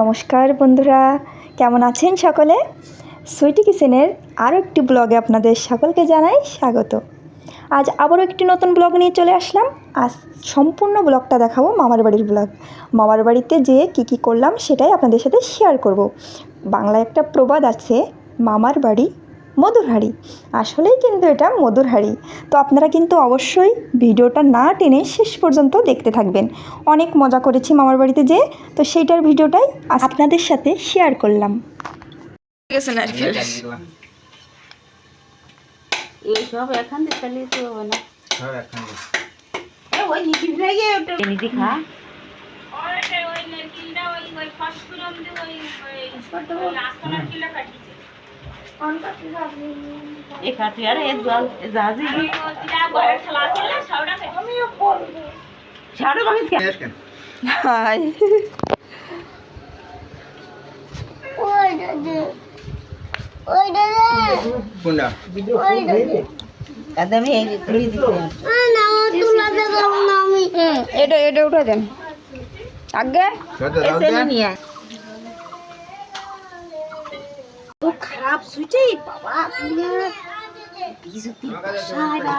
নমস্কার বন্ধুরা, কেমন আছেন সকলে? সুইটি কিচেনের আরও একটি ব্লগে আপনাদের সকলকে জানাই স্বাগত। আজ আবারও একটি নতুন ব্লগ নিয়ে চলে আসলাম। আজ সম্পূর্ণ ব্লগটা দেখাবো মামার বাড়ির ব্লগ। মামার বাড়িতে যেয়ে কী কী করলাম সেটাই আপনাদের সাথে শেয়ার করব। বাংলায় একটা প্রবাদ আছে, মামার বাড়ি মধুর হাঁড়ি। আসলেই কিন্তু এটা মধুর হাঁড়ি। তো আপনারা কিন্তু অবশ্যই ভিডিওটা না টেনে শেষ পর্যন্ত দেখতে থাকবেন। অনেক মজা করেছি মামার বাড়িতে যে তো সেইটার ভিডিওটাই আপনাদের সাথে শেয়ার করলাম। গেছে নারকেল এইসব এখান থেকে চালিয়ে তো হবে না। সব একখানে নিদি খা। এ কাটি আরে এ জল জাহাজি ছাড়ো আমি কেন? হাই। কোনটা? দাদা আমি এই তুলি দিতে এটা এটা উঠে দেন। আগে? নিয়ে তো খারাপ সুইটে বাবা বিজুতি সারা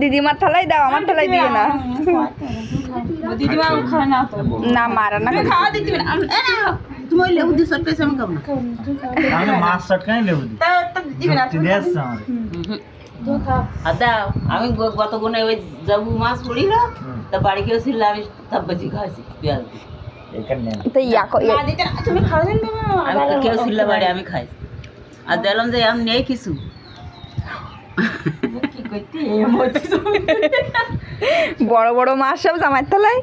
দিদিমার থালাই দাও আমার থালাই দিয়ে না। না মারা না। খাওয়া দিতে তুমি লেবু দিয়ে সটকাইছে আমি খাব না। মাছ লেবু দাও আমি গত গুণে ওই যাবু মাছ পড়িল তা বাড়ি কেউ ছিল আমি তাপ বাজি খাইছি পেঁয়াজ তুমি খাওয়া আমি কেউ ছিল বাড়ি আমি খাই আর দেখলাম যে আমি নেই কিছু। বড় বড় মাছ সব জামাই থালাই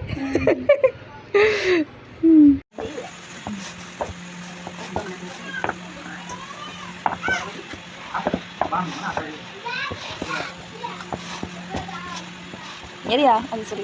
এরিয়া আগে চলে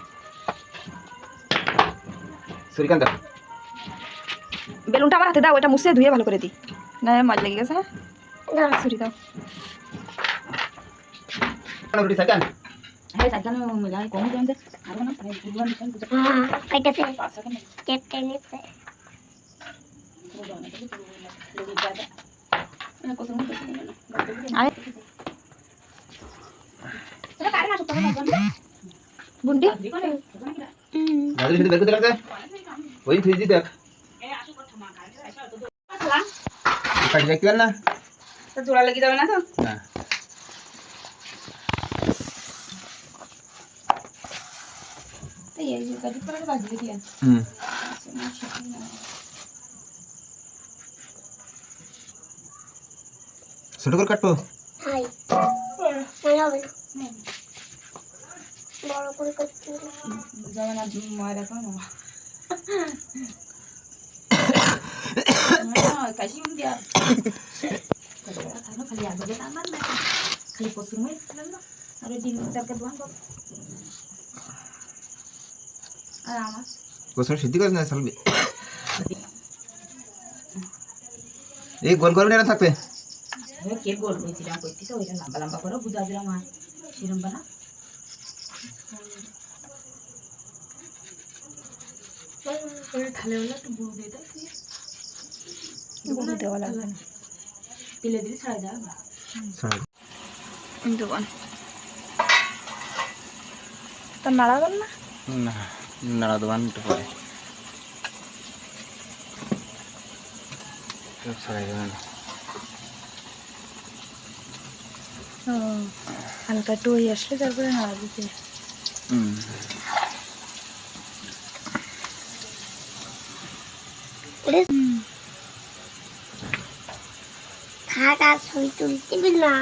সুরিকান্ত বেলুনটা আমার হাতে দাও এটা মুছে ধুয়ে ভালো করে দিই না মজা লেগে গেছে হ্যাঁ? সরি দাও রুটি সাকান হ্যাঁ মিলাই আর না বুন্ডি? শুধু বের করতে লাগছে? ওই ফ্রিজ দিতে কাটি দেখতে পারেন না জোড়া লেগে যাবে না তো না এই যে গাড়ি করে বাজবে কি হুম ছোট করে কাটবো হাই মনে হবে না বড় করে করতে হবে। যেমন আর ময়রা কম এই গোল গোল থাকবে। কে গোল ওই ওইটা লম্বা লম্বা করো বুঝা দিলাম আর থালে হলে একটু বুড়ো দিয়ে দাও গুঁড়ো দেওয়া লাগবে। না তেলে দিলে ছাড়া যাবে দোকান তা নাড়াবেন না। না নাড়া একটু পরে। ছড়াই হালকা একটু ওই আসলে তারপরে নাড়া দিতে। হুম। থাক আর ছবি তুলতে না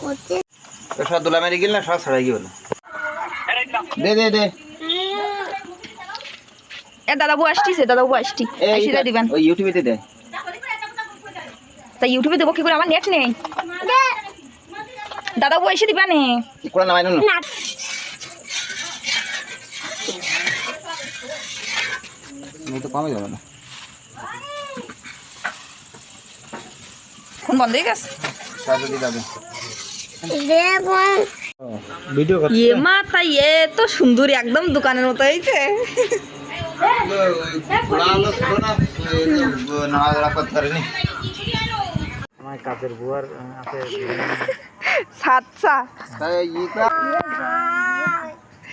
করতে সব দোলা মেরে গেল না সব ছড়াই গেল? দে দে দে। এ দাদা বউ দাদা দিবেন। ওই ইউটিউবেতে দে। তা ইউটিউবে দেবো কি করে? আমার নেট নেই। দাদা বউ এসে দিবা নে। নামাই না। তো কমে যাবে না। ফোন বন্ধ হয়ে গেছে। সাথে যাবে। ভিডিও কর মা তাই এ তো সুন্দরী একদম দোকানের মতো হয়েছে। আমার কাজের বুয়ার আছে সাতসা তাই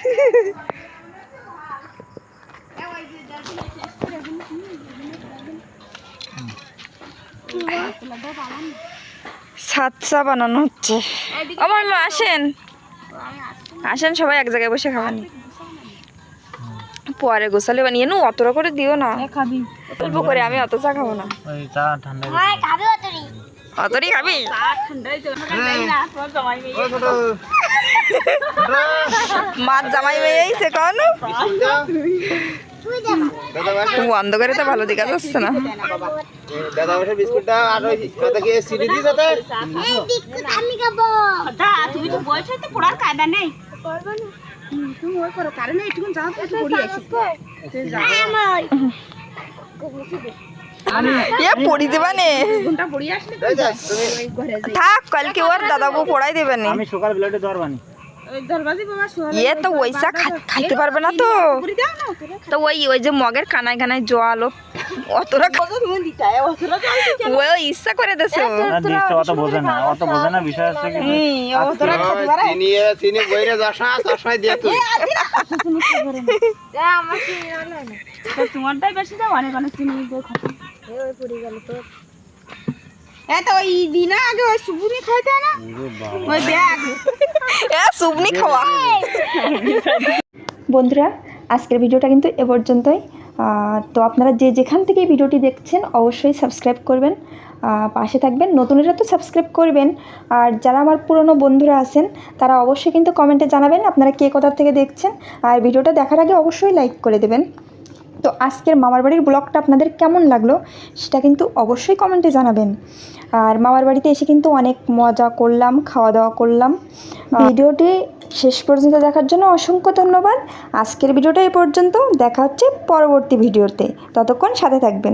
সাতসা বানানো হচ্ছে। আমার মা আসেন। আসেন সবাই এক জায়গায় বসে খাবানি। পরে গোসালে বানিয়ে নু অতটা করে দিও না। খাবি। অল্প করে আমি অত চা খাব না। ভাই খাবে অতরি। খাবি? মাছ জামাই মেয়ে। আইছে কন তুই দেখ দাদা বাসা বন্ধ করে তো ভালো দেখা যাচ্ছে না। দাদা বাসা বিস্কুটটা আর ওই দাদা কি সিঁড়ি এই বিস্কুট আমি খাব। তুমি তো বলছো তো পড়ার কায়দা নেই। করব না। তুমি ওই করো কারণ এইটুকু যাও তো একটু পড়ি আসি। আমার পড়ি থাক কালকে ওর দাদা বউ পড়াই দেবে নে। আমি সকাল বেলাটা দরবানি। ইয়ে তো ওইসা খাইতে পারবে না তো। তো ওই ওই যে মগের কানায় কানায় অতটা জল দিতে ওই ওই ইচ্ছা করে দেছো। না অত বোঝে না অত না বিষয় তো তোমারটাই বেশি দাও অনেক অনেক চিনি দিয়ে খাও পড়ে গেল তো। এই তো ওই দিনা আগে ওই সুপুরি খাইতে না? ওই ব্যাগ। এ সুবনি খাওয়া। বন্ধুরা আজকের ভিডিওটা কিন্তু এ পর্যন্তই। তো আপনারা যে যেখান থেকে ভিডিওটি দেখছেন অবশ্যই সাবস্ক্রাইব করবেন। পাশে থাকবেন নতুনেরা তো সাবস্ক্রাইব করবেন। আর যারা আমার পুরনো বন্ধুরা আছেন তারা অবশ্যই কিন্তু কমেন্টে জানাবেন আপনারা কে কোথা থেকে দেখছেন। আর ভিডিওটা দেখার আগে অবশ্যই লাইক করে দেবেন। তো আজকের মামার বাড়ির ব্লগটা আপনাদের কেমন লাগল সেটা কিন্তু অবশ্যই কমেন্টে জানাবেন। আর মামার বাড়িতে এসে কিন্তু অনেক মজা করলাম খাওয়া দাওয়া করলাম ভিডিওটি শেষ পর্যন্ত দেখার জন্য অসংখ্য ধন্যবাদ। আজকের ভিডিওটা এই পর্যন্ত। দেখা হচ্ছে পরবর্তী ভিডিওতে। ততক্ষণ সাথে থাকবেন।